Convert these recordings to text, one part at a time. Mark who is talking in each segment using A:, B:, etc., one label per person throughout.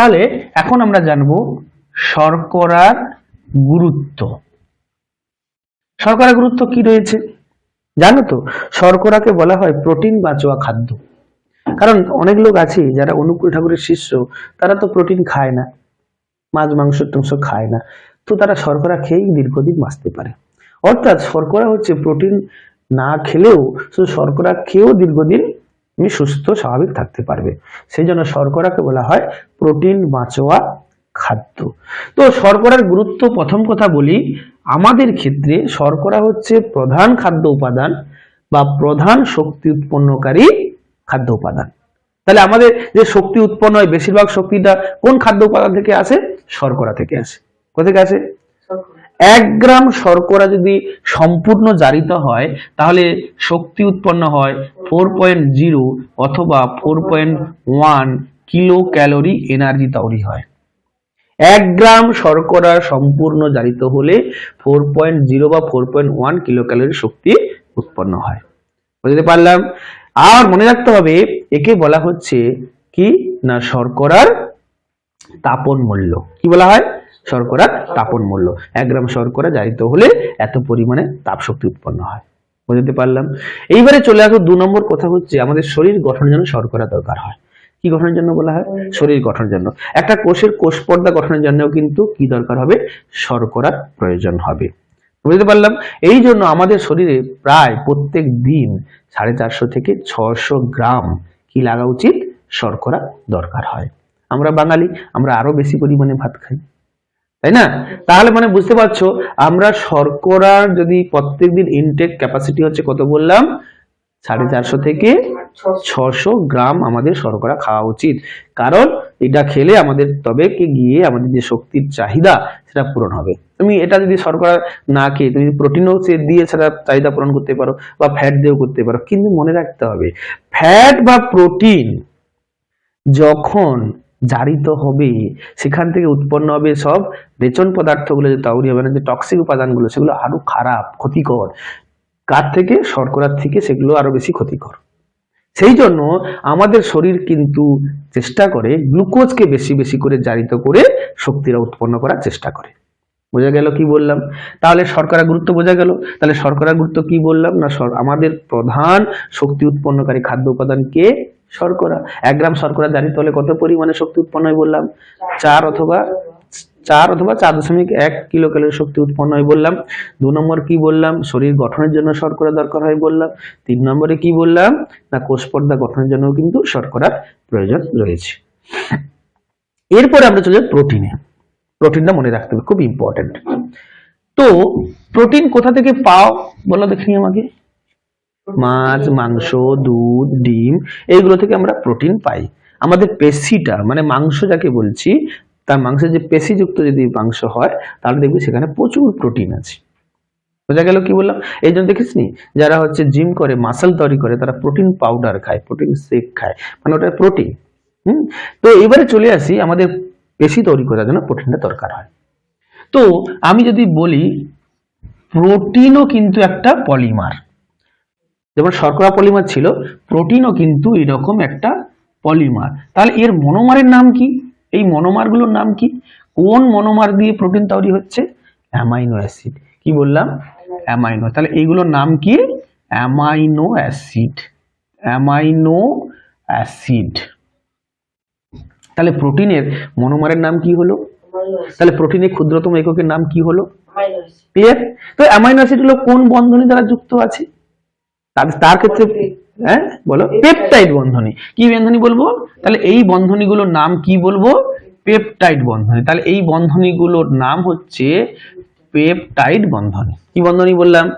A: তাহলে এখন আমরা জানব শর্করার গুরুত্ব। শর্করার গুরুত্ব কি রয়েছে? জানো তো, শর্করাকে বলা হয় প্রোটিন বাঁচোয়া খাদ্য। কারণ অনেক লোক আছে যারা অনুকূল ঠাকুরের শিষ্য, তারা তো প্রোটিন খায় না, মাছ, মাংস টাংস খায় না। তো তারা শর্করা খেয়েই দীর্ঘদিন বাঁচতে পারে। অর্থাৎ শর্করা হচ্ছে প্রোটিন না খেলেও, শুধু শর্করা খেয়েও দীর্ঘদিন তুমি সুস্থ, স্বাভাবিক থাকতে পারবে। সেই জন্য শর্করাকে বলা হয় প্রোটিন বাঁচোয়া খাদ্য। তো শর্করার গুরুত্ব প্রথম কথা বলি, আমাদের ক্ষেত্রে শর্করা হচ্ছে প্রধান খাদ্য উপাদান বা প্রধান শক্তি উৎপন্নকারী খাদ্য উপাদান। তাহলে আমাদের যে শক্তি উৎপন্ন হয়, বেশিরভাগ শক্তিটা কোন খাদ্য উপাদান থেকে আসে? শর্করা থেকে আসে। কোথা থেকে আসে? এক গ্রাম শর্করা যদি সম্পূর্ণ জারিত হয়, তাহলে শক্তি উৎপন্ন হয় ফোর পয়েন্ট জিরো অথবা four point one kilocalorie energy তৈরি হয়। এক গ্রাম শর্করা সম্পূর্ণ জারিত হলে ফোর পয়েন্ট জিরো বা four point one kilo calorie শক্তি উৎপন্ন হয়। বুঝতে পারলাম? আর মনে রাখতে হবে, একে বলা হচ্ছে কি? না, শর্করার তাপন মূল্য। কি বলা হয়? শর্করার তাপন মূল্য। এক গ্রাম শর্করা জারিত হলে এত পরিমাণে তাপ শক্তি উৎপন্ন হয়। বুঝতে পারলাম? এইবারে চলে আসো দু নম্বর কথা হচ্ছে, আমাদের শরীর গঠনের জন্য শর্করা দরকার হয়। কি গঠনের জন্য বলা হয়? শরীর গঠনের জন্য। একটা কোষের কোষ পর্দা গঠনের জন্যও কিন্তু কি দরকার হবে? শর্করার প্রয়োজন হবে। বুঝতে পারলাম? এই জন্য আমাদের শরীরে প্রায় প্রত্যেক দিন সাড়ে চারশো থেকে ছশো গ্রাম কি লাগা উচিত? শর্করা দরকার হয়। আমরা বাঙালি, আমরা আরও বেশি পরিমাণে ভাত খাই। তাই না? তাহলে মানে বুঝতে পারছ, আমরা শর্করার যদি প্রত্যেকদিন ইনটেক ক্যাপাসিটি হচ্ছে কত বললাম? সাড়ে চারশো থেকে ছশো গ্রাম আমাদের শর্করা খাওয়া উচিত। কারণ এটা খেলে আমাদের তবে গিয়ে আমাদের যে শক্তির চাহিদা সেটা পূরণ হবে। তুমি এটা যদি শর্করা না খেয়ে, তুমি প্রোটিনও দিয়ে সেটা চাহিদা পূরণ করতে পারো বা ফ্যাট দিয়েও করতে পারো, কিন্তু মনে রাখতে হবে ফ্যাট বা প্রোটিন যখন জারিত হবে, সেখান থেকে উৎপন্ন হবে সব রেচন পদার্থগুলো, যে তৈরি হবে না, যে টক্সিক উপাদানগুলো, সেগুলো আরও খারাপ, ক্ষতিকর। কার থেকে? শর্করার থেকে, সেগুলো আরও বেশি ক্ষতিকর। সেই জন্য আমাদের শরীর কিন্তু চেষ্টা করে গ্লুকোজকে বেশি বেশি করে জারিত করে শক্তিরা উৎপন্ন করার চেষ্টা করে। বোঝা গেল কি বললাম? তাহলে শর্করা গুরুত্ব বোঝা গেল। তাহলে শর্করা গুরুত্ব কি বললাম? না আমাদের প্রধান শক্তি উৎপন্নকারী খাদ্য উপাদান কে? শর্করা। এক গ্রাম শর্করা জারিত হলে কত পরিমাণে শক্তি উৎপন্ন হয় বললাম? চার অথবা চার অথবা চার দশমিক এক কিলো ক্যালোরি শক্তি উৎপন্ন হয় বললাম। দু নম্বর কি বললাম? শরীর গঠনের জন্য শর্করা দরকার হয় বললাম। তিন নম্বরে কি বললাম? না, কোষ পর্দা গঠনের জন্য কিন্তু শর্করার প্রয়োজন রয়েছে। এরপরে আমরা চলে প্রোটিনে। প্রোটিনটা মনে রাখতে হবে, খুব ইম্পর্টেন্ট তো, প্রোটিন কোথা থেকে পাও বলো দেখি আমাকে। মাছ, মাংস, দুধ, ডিম, এইগুলো থেকে আমরা প্রোটিন পাই। আমাদের পেশিটা মানে মাংস যাকে বলছি, তার মাংসের যে পেশিযুক্ত যদি মাংস হয়, তাহলে দেখবি সেখানে প্রচুর প্রোটিন আছে। বোঝা গেল কি বললাম? এই জন্য দেখিস নি, যারা হচ্ছে জিম করে, মাসল তৈরি করে, তারা প্রোটিন পাউডার খায়, প্রোটিন শেক খায় মানে ওটা প্রোটিন। হুম? তো এবারে চলে আসি আমাদের পেশি তৈরি করার জন্য প্রোটিনটা দরকার হয়। তো আমি যদি বলি, প্রোটিনও কিন্তু একটা পলিমার। যেমন শর্করা পলিমার ছিল প্রোটিনও কিন্তু এরকম একটা পলিমার। তাহলে এর মনোমারের নাম কি? এই মনোমারগুলোর নাম কি? কোন মনোমার দিয়ে প্রোটিন তৈরি হচ্ছে? Amino acid. কি বললাম? অ্যামাইনো। তাহলে এইগুলোর নাম কি? Amino acid. Amino acid. তাহলে প্রোটিনের মনোমারের নাম কি হলো? তাহলে প্রোটিনের ক্ষুদ্রতম এককের নাম কি হলো? ক্লিয়ার? তো অ্যামাইনো অ্যাসিড হলো কোন বন্ধনী দ্বারা যুক্ত আছে? তার তার ক্ষেত্রে হ্যাঁ? বলো। পেপটাইড। বন্ধনী। কি বন্ধনী বলব? তাহলে এই বন্ধনীগুলোর নাম কি বলব? পেপটাইড বন্ধনী। তাহলে এই বন্ধনীগুলোর নাম হচ্ছে পেপটাইড বন্ধনী। কি বন্ধনী বললাম?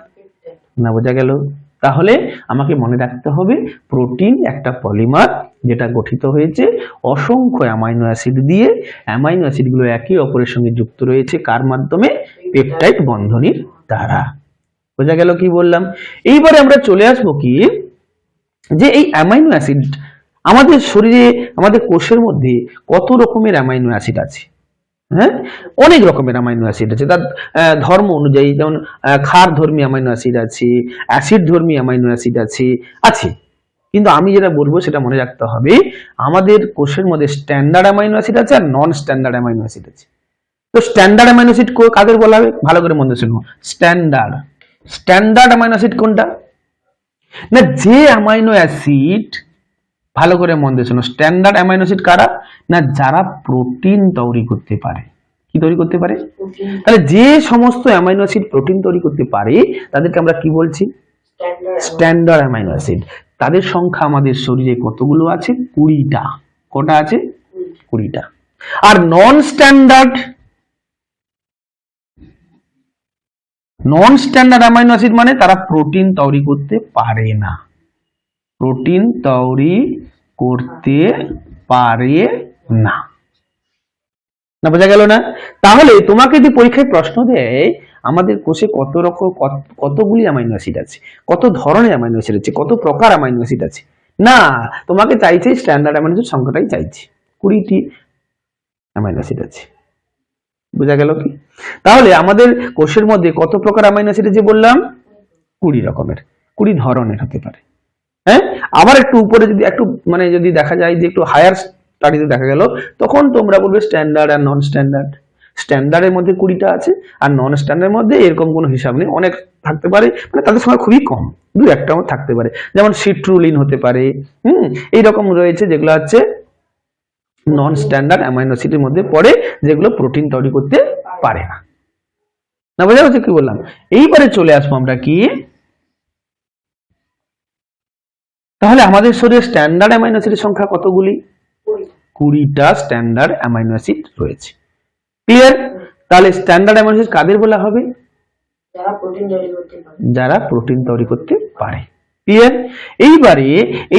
A: না বোঝা গেল। তাহলে আমাকে মনে রাখতে হবে প্রোটিন একটা পলিমার যেটা গঠিত হয়েছে অসংখ্য অ্যামাইনো অ্যাসিড দিয়ে। অ্যামাইনো অ্যাসিডগুলো একে অপরের সঙ্গে যুক্ত রয়েছে কার মাধ্যমে? পেপটাইড বন্ধনীর দ্বারা। বোঝা গেল কি বললাম? এইবারে আমরা চলে আসব কি? যে এই অ্যামাইনো অ্যাসিড আমাদের শরীরে, আমাদের কোষের মধ্যে কত রকমের অ্যামাইনো অ্যাসিড আছে? হ্যাঁ? অনেক রকমের অ্যামাইনো অ্যাসিড আছে। তার ধর্ম অনুযায়ী যেমন ক্ষার ধর্মী অ্যামাইনো অ্যাসিড আছে অ্যাসিড ধর্মী অ্যামাইনো অ্যাসিড আছে আছে। কিন্তু আমি যেটা বলব সেটা মনে রাখতে হবে, আমাদের কোষের মধ্যে স্ট্যান্ডার্ড অ্যামাইনো অ্যাসিড আছে আর নন স্ট্যান্ডার্ড অ্যামাইনো অ্যাসিড আছে। তো স্ট্যান্ডার্ড অ্যামাইনো অ্যাসিড কাদের বলা হবে ভালো করে মনে শুনব স্ট্যান্ডার্ড স্ট্যান্ডার্ড অ্যামাইনো অ্যাসিড কোনটা? না যে অ্যামাইনো অ্যাসিড ভালো করে মন দিয়ে শোনো স্ট্যান্ডার্ড অ্যামাইনো অ্যাসিড কারা? না যারা প্রোটিন তৈরি করতে পারে। কি তৈরি করতে পারে? তাহলে যে সমস্ত অ্যামাইনো অ্যাসিড প্রোটিন তৈরি করতে পারে তাদেরকে আমরা কি বলছি?
B: স্ট্যান্ডার্ড
A: স্ট্যান্ডার্ড অ্যামাইনো অ্যাসিড তাদের সংখ্যা আমাদের শরীরে কতগুলো আছে? কুড়িটা। কটা আছে? কুড়িটা। আর non standard non standard amino acid মানে তারা প্রোটিন তৈরি করতে পারে না। প্রোটিন তৈরি করতে পারে না। না, বোঝা গেল না? তাহলে তোমাকে যদি পরীক্ষায় প্রশ্ন দেয়, আমাদের কোষে কত রকম, কত- কতগুলি অ্যামাইনো অ্যাসিড আছে, কত ধরনের অ্যামাইনো অ্যাসিড আছে, কত প্রকার অ্যামাইনো অ্যাসিড আছে। না, তোমাকে চাইছে স্ট্যান্ডার্ড অ্যামাইনো অ্যাসিড সংখ্যাটাই চাইছে। কুড়িটি অ্যামাইনো অ্যাসিড আছে। বোঝা গেল কি? তাহলে আমাদের কোষের মধ্যে কত প্রকার অ্যামাইনো অ্যাসিড আছে বললাম? কুড়ি রকমের, কুড়ি ধরনের হতে পারে। হ্যাঁ? আবার একটু উপরে যদি, একটু মানে যদি দেখা যায় যে একটু হায়ার স্টাডিতে দেখা গেল, তখন তোমরা বলবে স্ট্যান্ডার্ড আর নন স্ট্যান্ডার্ড স্ট্যান্ডার্ডের মধ্যে কুড়িটা আছে, আর নন স্ট্যান্ডার্ডের মধ্যে এরকম কোনো হিসাব নেই। অনেক থাকতে পারে মানে তাদের সময় খুবই কম দু একটা থাকতে পারে। যেমন সিট্রুলিন হতে পারে, হুম? এইরকম রয়েছে যেগুলো হচ্ছে নন স্ট্যান্ডার্ড অ্যামাইনো অ্যাসিডের মধ্যে পড়ে যেগুলো প্রোটিন তৈরি করতে পারে না। না বোঝা যাচ্ছে কি বললাম? এইবারে চলে আসব আমরা কি? তাহলে আমাদের শরীরে স্ট্যান্ডার্ড অ্যামাইনো অ্যাসিডের সংখ্যা কতগুলি?
B: কুড়ি
A: কুড়িটা স্ট্যান্ডার্ড অ্যামাইনো অ্যাসিড রয়েছে। ক্লিয়ার তাহলে স্ট্যান্ডার্ড অ্যামাইনো অ্যাসিড কাদের বলা হবে?
B: যারা প্রোটিন তৈরি করতে পারে।
A: ক্লিয়ার এইবারে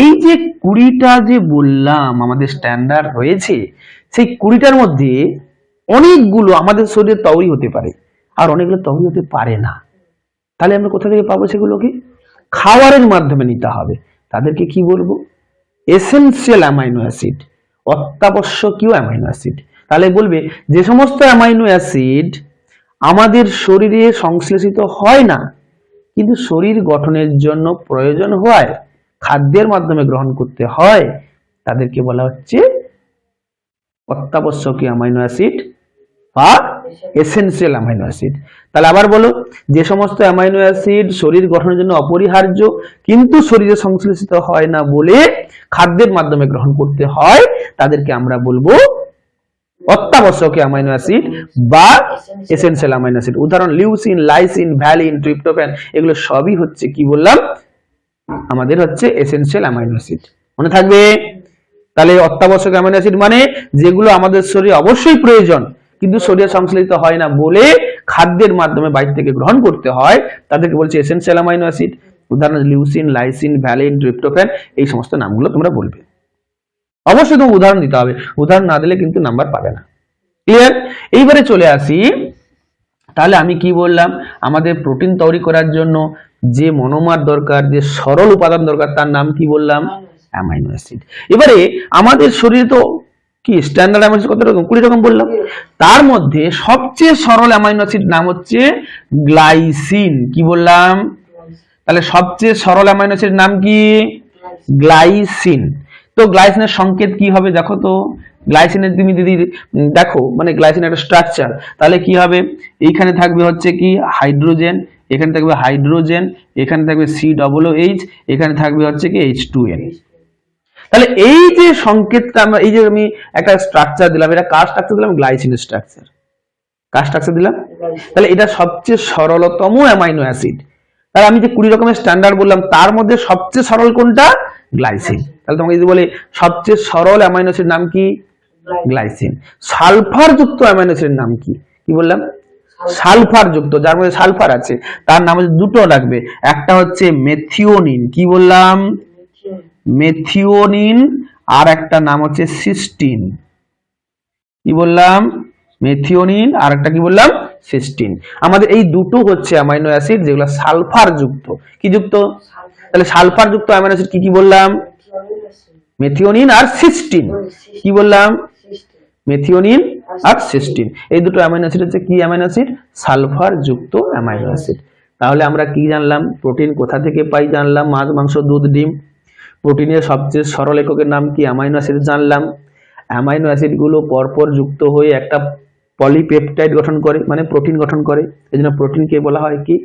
A: এই যে কুড়িটা যে বললাম আমাদের স্ট্যান্ডার্ড রয়েছে, সেই কুড়িটার মধ্যে অনেকগুলো আমাদের শরীরে তৈরি হতে পারে আর অনেকগুলো তৈরি হতে পারে না। তাহলে আমরা কোথা থেকে পাবো সেগুলোকে? খাবারের মাধ্যমে নিতে হবে। তাদেরকে কি বলব? এসেনশিয়াল অ্যামাইনো অ্যাসিড অত্যাবশ্যকীয় অ্যামাইনো অ্যাসিড তাহলে বলবে, যে সমস্ত অ্যামাইনো অ্যাসিড আমাদের শরীরে সংশ্লেষিত হয় না কিন্তু শরীর গঠনের জন্য প্রয়োজন হয়, খাদ্যের মাধ্যমে গ্রহণ করতে হয়, তাদেরকে বলা হচ্ছে অত্যাবশ্যকীয় অ্যামাইনো অ্যাসিড বা এসেনশিয়াল অ্যামাইনো অ্যাসিড তাহলে আবার বলো, যে সমস্ত অ্যামাইনো অ্যাসিড শরীর গঠনের জন্য অপরিহার্য, কিন্তু শরীরে সংশ্লেষিত হয় না বলে খাদ্যের মাধ্যমে গ্রহণ করতে হয়, তাদেরকে আমরা বলব অত্যাবশ্যকীয় অ্যামাইনো অ্যাসিড বা এসেনশিয়াল অ্যামাইনো অ্যাসিড উদাহরণ লিউসিন লাইসিন ভ্যালিন ট্রিপ্টোফ্যান এগুলো সবই হচ্ছে কি বললাম? আমাদের হচ্ছে এসেনশিয়াল অ্যামাইনো অ্যাসিড মনে থাকবে? তাহলে অত্যাবশ্যক অ্যামাইনো অ্যাসিড মানে যেগুলো আমাদের শরীরে অবশ্যই প্রয়োজন, কিন্তু শরীরে সংশ্লেষিত হয় না বলে খাদ্যের মাধ্যমে বাইরে থেকে গ্রহণ করতে হয়, তাদেরকে বলছে এসেনশিয়াল অ্যামাইনো অ্যাসিড উদাহরণ লিউসিন লাইসিন ভ্যালিন ট্রিপ্টোফ্যান এই সমস্ত নামগুলো তোমরা বলবে। অবশ্যই তোমাকে উদাহরণ দিতে হবে। উদাহরণ না দিলে কিন্তু নাম্বার পাবে না। ক্লিয়ার এইবারে চলে আসি। তাহলে আমি কি বললাম? আমাদের প্রোটিন তৈরি করার জন্য যে মনোমার দরকার, যে সরল উপাদান দরকার, তার নাম কি বললাম? অ্যামাইনো অ্যাসিড এবারে আমাদের শরীরে তো কি স্ট্যান্ডার্ড অ্যামাইনো কত রকম? কুড়ি রকম বললাম। তার মধ্যে সবচেয়ে সরল অ্যামাইনো অ্যাসিড নাম হচ্ছে গ্লাইসিন কি বললাম? তাহলে সবচেয়ে সরল অ্যামাইনো অ্যাসিড নাম কি? গ্লাইসিন তো গ্লাইসিনের সংকেত কি হবে? দেখো তো গ্লাইসিনের তুমি যদি দেখো মানে গ্লাইসিন একটা স্ট্রাকচার তাহলে কি হবে? এইখানে থাকবে হচ্ছে কি হাইড্রোজেন এখানে থাকবে হাইড্রোজেন এখানে থাকবে সি ডবল এইচ এখানে থাকবে হচ্ছে কি এইচ টু এন তাহলে এই যে সংকেতটা আমরা, এই যে আমি একটা স্ট্রাকচার দিলাম, এটা কার স্ট্রাকচার দিলাম? গ্লাইসিনের স্ট্রাকচার কার স্ট্রাকচার দিলাম? তাহলে এটা সবচেয়ে সরলতম অ্যামাইনো অ্যাসিড। তাহলে আমি যে কুড়ি রকমের স্ট্যান্ডার্ড বললাম, তার মধ্যে সবচেয়ে সরল কোনটা? গ্লাইসিন। তাহলে তোমাকে যদি বলে, সবচেয়ে সরল অ্যামাইনো অ্যাসিড নাম কি? গ্লাইসিন। সালফার যুক্ত অ্যামাইনো অ্যাসিডের নাম কি? কি বললাম? সালফার যুক্ত যার মধ্যে সালফার আছে, তার নাম হচ্ছে দুটো রাখবে। একটা হচ্ছে মেথিওনিন, কি বললাম? মেথিওনিন, আর একটা নাম হচ্ছে সিস্টিন। কি বললাম? মেথিওনিন, আর একটা কি বললাম? সিস্টিন। আমাদের এই দুটো হচ্ছে অ্যামাইনো অ্যাসিড, যেগুলো সালফার যুক্ত কি যুক্ত? তাহলে সালফার যুক্ত অ্যামাইনো অ্যাসিড কি কি বললাম? মেথিওনিন আর সিস্টিন। কি বললাম? মেথিওনিন আর সিস্টিন। এই দুটো অ্যামাইনো অ্যাসিড হচ্ছে কি অ্যামাইনো অ্যাসিড? সালফার যুক্ত অ্যামাইনো অ্যাসিড। তাহলে আমরা কি জানলাম? প্রোটিন কোথা থেকে পাই জানলাম? মাছ, মাংস, দুধ, ডিম। প্রোটিনের সবচেয়ে সরল এককের নাম কি অ্যামাইনো অ্যাসিড জানলাম। অ্যামাইনো অ্যাসিডগুলো পরপর যুক্ত হয়ে একটা পলিপেপটাইড গঠন করে মানে প্রোটিন গঠন করে। এই জন্য প্রোটিনকে বলা হয় কি?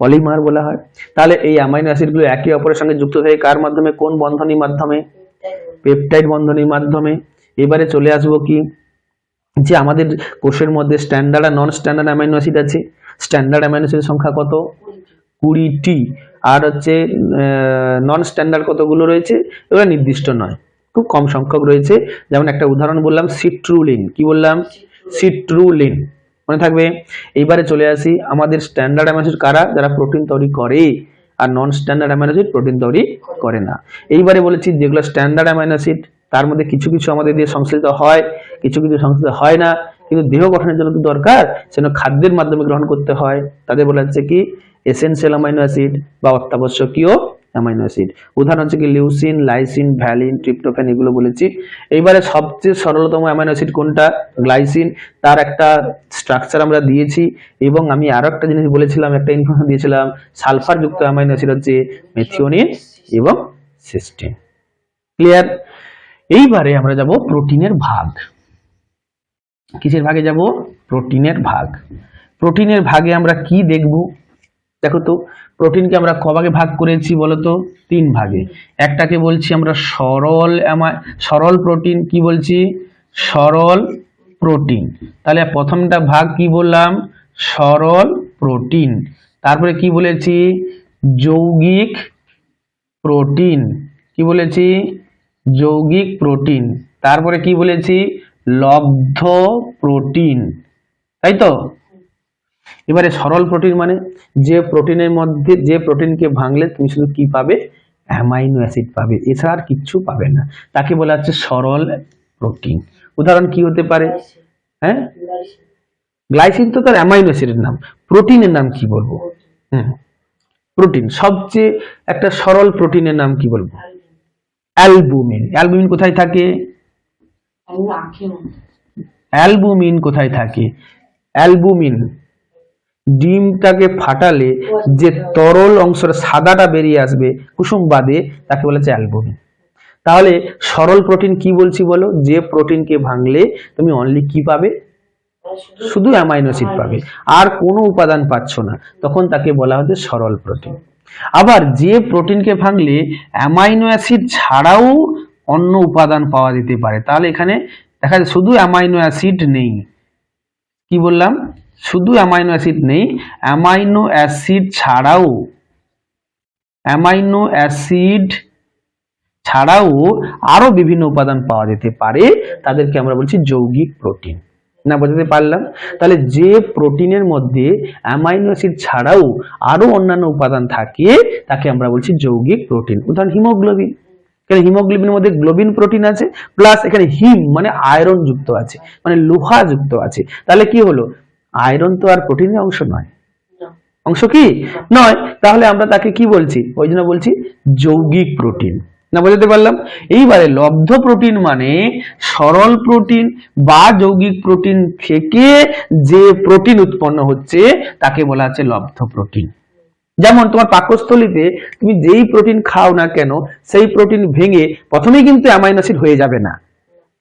A: পলিমার বলা হয়। তাহলে এই অ্যামাইনো অ্যাসিডগুলো একে অপরের সঙ্গে যুক্ত হয়ে কার মাধ্যমে? কোন বন্ধনীর মাধ্যমে? পেপটাইড বন্ধনীর মাধ্যমে। এবারে চলে আসব কি? যে আমাদের কোষের মধ্যে স্ট্যান্ডার্ড আর নন স্ট্যান্ডার্ড অ্যামাইনো অ্যাসিড আছে। স্ট্যান্ডার্ড অ্যামাইনো অ্যাসিডের সংখ্যা কত? কুড়িটি। আর হচ্ছে নন স্ট্যান্ডার্ড কতগুলো রয়েছে? এগুলো নির্দিষ্ট নয়। খুব কম সংখ্যক রয়েছে। যেমন একটা উদাহরণ বললাম সিট্রুলিন কি বললাম? সিট্রুলিন মনে থাকবে? এইবারে চলে আসি আমাদের স্ট্যান্ডার্ড অ্যামাইনো কারা? যারা প্রোটিন তৈরি করে। আর নন স্ট্যান্ডার্ড অ্যামাইনো প্রোটিন তৈরি করে না। এইবারে বলেছি যেগুলো স্ট্যান্ডার্ড অ্যামাইনো অ্যাসিড তার মধ্যে কিছু কিছু আমাদের দিয়ে সংশ্লিষ্ট হয়, কিছু কিছু সংশ্লিষ্ট হয় না। কিন্তু দেহ গঠনের জন্য তো দরকার? সেজন্য খাদ্যের মাধ্যমে গ্রহণ করতে হয়। তাদের বলা হচ্ছে কি এসেনশিয়াল অ্যামাইনো অ্যাসিড বা অত্যাবশ্যকীয় অ্যামাইনো অ্যাসিড। উদাহরণ হচ্ছে কি, লিউসিন, লাইসিন, ভ্যালিন, ট্রিপ্টোফ্যান এগুলো বলেছি। এইবারে সবচেয়ে সরলতম অ্যামাইনো অ্যাসিড কোনটা? গ্লাইসিন। তার একটা স্ট্রাকচার আমরা দিয়েছি এবং আমি আরও একটা জিনিস বলেছিলাম, একটা ইনফরমেশন দিয়েছিলাম সালফার যুক্ত অ্যামাইনো অ্যাসিড হচ্ছে মেথিওনিন এবং সিস্টিন ক্লিয়ার এইবারে আমরা যাব প্রোটিনের ভাগ। কিসের ভাগে যাব? প্রোটিনের ভাগ। প্রোটিনের ভাগে আমরা কি দেখব? দেখো তো প্রোটিনকে আমরা ক ভাগে করেছি বলো তো তিন ভাগে। একটাকে বলছি আমরা সরল সরল প্রোটিন, কি বলছি? সরল প্রোটিন। তাহলে প্রথমটা ভাগ কি বললাম? সরল প্রোটিন। তারপরে কি বলেছি? যৌগিক প্রোটিন। কি বলেছি? যৌগিক প্রোটিন। তারপরে কি বলেছি? লব্ধ প্রোটিন। তাই তো? এবারে সরল প্রোটিন মানে যে প্রোটিনের মধ্যে যে প্রোটিনকে ভাঙলে তুমি শুধু কি পাবে? অ্যামাইনো অ্যাসিড পাবে। এছাড়া আর কিচ্ছু পাবে না। তাকে বলা হচ্ছে সরল প্রোটিন উদাহরণ কি হতে পারে? হ্যাঁ? গ্লাইসিন তো তার অ্যামাইনো অ্যাসিডের নাম। প্রোটিনের নাম কি বলব? হুম। প্রোটিন সবচেয়ে একটা সরল প্রোটিনের নাম কি বলব? অ্যালবুমিন অ্যালবুমিন কোথায় থাকে? অ্যালবুমিন কোথায় থাকে? অ্যালবুমিন ডিমটাকে ফাটালে যে তরল অংশটা সাদাটা বেরিয়ে আসবে কুসুম বাদে তাকে বলা হচ্ছে অ্যালবুমিন তাহলে সরল প্রোটিন কি বলছি বলো? যে প্রোটিনকে ভাঙলে তুমি অনলি কি পাবে? শুধু অ্যামাইনো অ্যাসিড পাবে। আর কোনো উপাদান পাচ্ছ না। তখন তাকে বলা হচ্ছে সরল প্রোটিন। আবার যে প্রোটিনকে ভাঙলে অ্যামাইনো অ্যাসিড ছাড়াও অন্য উপাদান পাওয়া যেতে পারে। তাহলে এখানে দেখা যায় শুধু অ্যামাইনো অ্যাসিড নেই। কি বললাম? শুধু অ্যামাইনো অ্যাসিড নেই অ্যামাইনো অ্যাসিড ছাড়াও অ্যামাইনো অ্যাসিড ছাড়াও আরও বিভিন্ন উপাদান পাওয়া যেতে পারে, তাদেরকে আমরা বলছি যৌগিক প্রোটিন না, বোঝাতে পারলাম? তাহলে যে প্রোটিনের মধ্যে অ্যামাইনো অ্যাসিড ছাড়াও আরও অন্যান্য উপাদান থাকে, তাকে আমরা বলছি যৌগিক প্রোটিন উদাহরণ, হিমোগ্লোবিন। এখানে হিমোগ্লোবিনের মধ্যে গ্লোবিন প্রোটিন আছে প্লাস এখানে হিম মানে আয়রন যুক্ত আছে মানে লোহা যুক্ত আছে। তাহলে কি হলো? আয়রন তো আর প্রোটিনের অংশ নয়। অংশ কি? নয়। তাহলে আমরা তাকে কি বলছি? ওই জন্য বলছি যৌগিক প্রোটিন। না বোঝাতে পারলাম? এইবারে লব্ধ প্রোটিন মানে সরল প্রোটিন বা যৌগিক প্রোটিন থেকে যে প্রোটিন উৎপন্ন হচ্ছে তাকে বলা হচ্ছে লব্ধ প্রোটিন। যেমন তোমার পাকস্থলীতে তুমি যেই প্রোটিন খাও না কেন সেই প্রোটিন ভেঙে প্রথমেই কিন্তু অ্যামাইনো অ্যাসিড হয়ে যাবে না।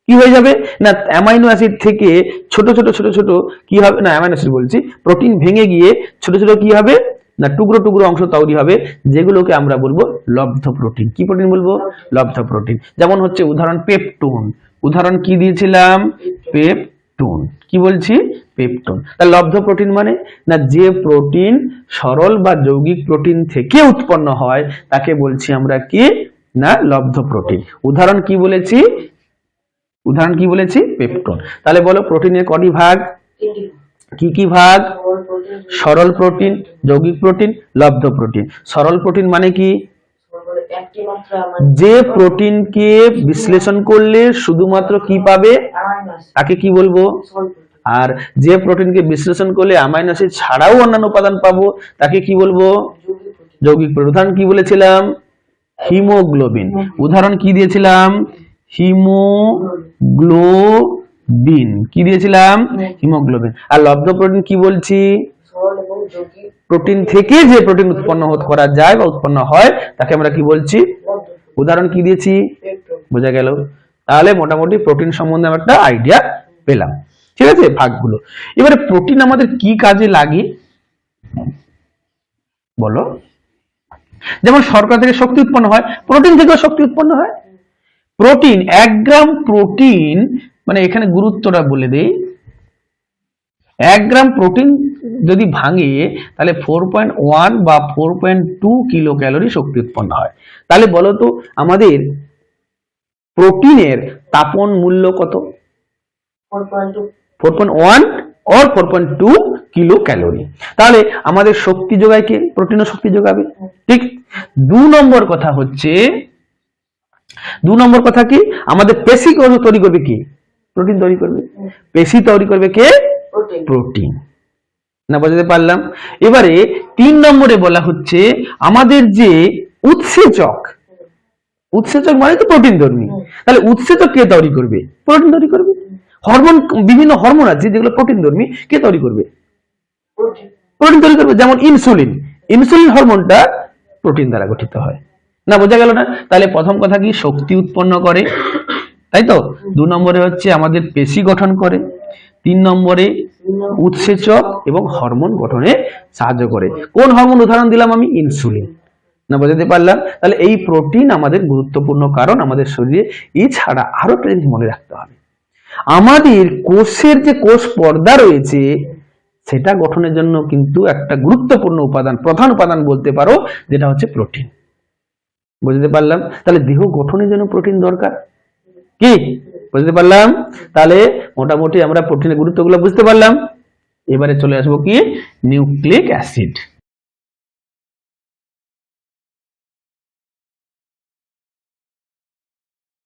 A: কি হয়ে যাবে? না অ্যামাইনো অ্যাসিড থেকে ছোট ছোট ছোট ছোট কি হবে? না অ্যামাইনো অ্যাসিড বলছি প্রোটিন ভেঙে গিয়ে ছোট ছোট কি হবে? না, টুকরো টুকরো অংশ তৈরি হবে, যেগুলোকে আমরা বলব লব্ধ প্রোটিন কি প্রোটিন বলব? লব্ধ প্রোটিন যেমন হচ্ছে উদাহরণ পেপটুন উদাহরণ কি দিয়েছিলাম? পেপটুন কি বলছি? পেপটুন তাহলে লব্ধ প্রোটিন মানে? না, যে প্রোটিন সরল বা যৌগিক প্রোটিন থেকে উৎপন্ন হয়, তাকে বলছি আমরা কি? না, লব্ধ প্রোটিন উদাহরণ কি বলেছি? উদাহরণ কি বলেছি? পেপটন। তাহলে বলো প্রোটিনের কটি ভাগ? কি কি ভাগ? সরল প্রোটিন যৌগিক প্রোটিন লব্ধ প্রোটিন সরল প্রোটিন মানে কি? যে প্রোটিনকে বিশ্লেষণ করলে শুধুমাত্র কি পাবে? তাকে কি বলব? আর যে প্রোটিনকে বিশ্লেষণ করলে অ্যামাইনো অ্যাসিড ছাড়াও অন্যান্য উপাদান পাবো তাকে কি বলব?
B: যৌগিক প্রোটিন
A: যৌগিক প্রোটিন উদাহরণ কি বলেছিলাম? হিমোগ্লোবিন। উদাহরণ কি দিয়েছিলাম? হিমোগ্লোবিন। কি দিয়েছিলাম? হিমোগ্লোবিন। আর লব্ধ প্রোটিন কি বলছি? প্রোটিন থেকে যে প্রোটিন উৎপন্ন করা যায় বা উৎপন্ন হয় তাকে আমরা কি বলছি? উদাহরণ কি দিয়েছি? বোঝা গেল। তাহলে মোটামুটি প্রোটিন সম্বন্ধে আমরা একটা আইডিয়া পেলাম। ঠিক আছে? ভাগগুলো। এবারে প্রোটিন আমাদের কি কাজে লাগে? বলো। যেমন শর্করা থেকে শক্তি উৎপন্ন হয় প্রোটিন থেকেও শক্তি উৎপন্ন হয়? প্রোটিন এক গ্রাম প্রোটিন মানে এখানে গুরুত্বটা বলে দেই। এক গ্রাম প্রোটিন যদি ভাঙে তাহলে ফোর পয়েন্ট ওয়ান বা four point two kilo calorie শক্তি উৎপন্ন হয়। তাহলে বলো তো আমাদের প্রোটিনের তাপন মূল্য কত?
B: Four point
A: four point one or four point two kilo calorie তাহলে আমাদের শক্তি যোগায় কে? প্রোটিনও শক্তি যোগাবে। ঠিক? দু নম্বর কথা হচ্ছে দু নম্বর কথা কি? আমাদের পেশি কোনো তৈরি করবে কি? প্রোটিন তৈরি করবে। পেশি তৈরি করবে কে?
B: প্রোটিন।
A: না বোঝাতে পারলাম? এবারে তিন নম্বরে বলা হচ্ছে আমাদের যে উৎসেচক উৎসেচক মানে তো প্রোটিন ধর্মী। তাহলে উৎসেচক কে তৈরি করবে? প্রোটিন তৈরি করবে। হরমোন বিভিন্ন হরমোন আছে যেগুলো প্রোটিন ধর্মী কে তৈরি করবে?
B: প্রোটিন।
A: প্রোটিন তৈরি করবে যেমন ইনসুলিন। ইনসুলিন হরমোনটা প্রোটিন দ্বারা গঠিত হয়। না, বোঝা গেল না? তাহলে প্রথম কথা কি? শক্তি উৎপন্ন করে। তাই তো? দু নম্বরে হচ্ছে আমাদের পেশি গঠন করে। তিন নম্বরে উৎসেচক এবং হরমোন গঠনে সাহায্য করে। কোন হরমোন? উদাহরণ দিলাম আমি, ইনসুলিন। না, বোঝাতে পারলাম? তাহলে এই প্রোটিন আমাদের গুরুত্বপূর্ণ কারণ আমাদের শরীরে। এছাড়া আরও জিনিস মনে রাখতে হবে। আমাদের কোষের যে কোষ পর্দা রয়েছে, সেটা গঠনের জন্য কিন্তু একটা গুরুত্বপূর্ণ উপাদান, প্রধান উপাদান বলতে পারো, যেটা হচ্ছে প্রোটিন বুঝতে পারলাম? তাহলে দেহ গঠনের জন্য প্রোটিন দরকার। কি? বুঝতে পারলাম? তাহলে মোটামুটি আমরা প্রোটিনের গুরুত্বগুলো বুঝতে পারলাম। এবারে চলে আসব কি? Nucleic acid.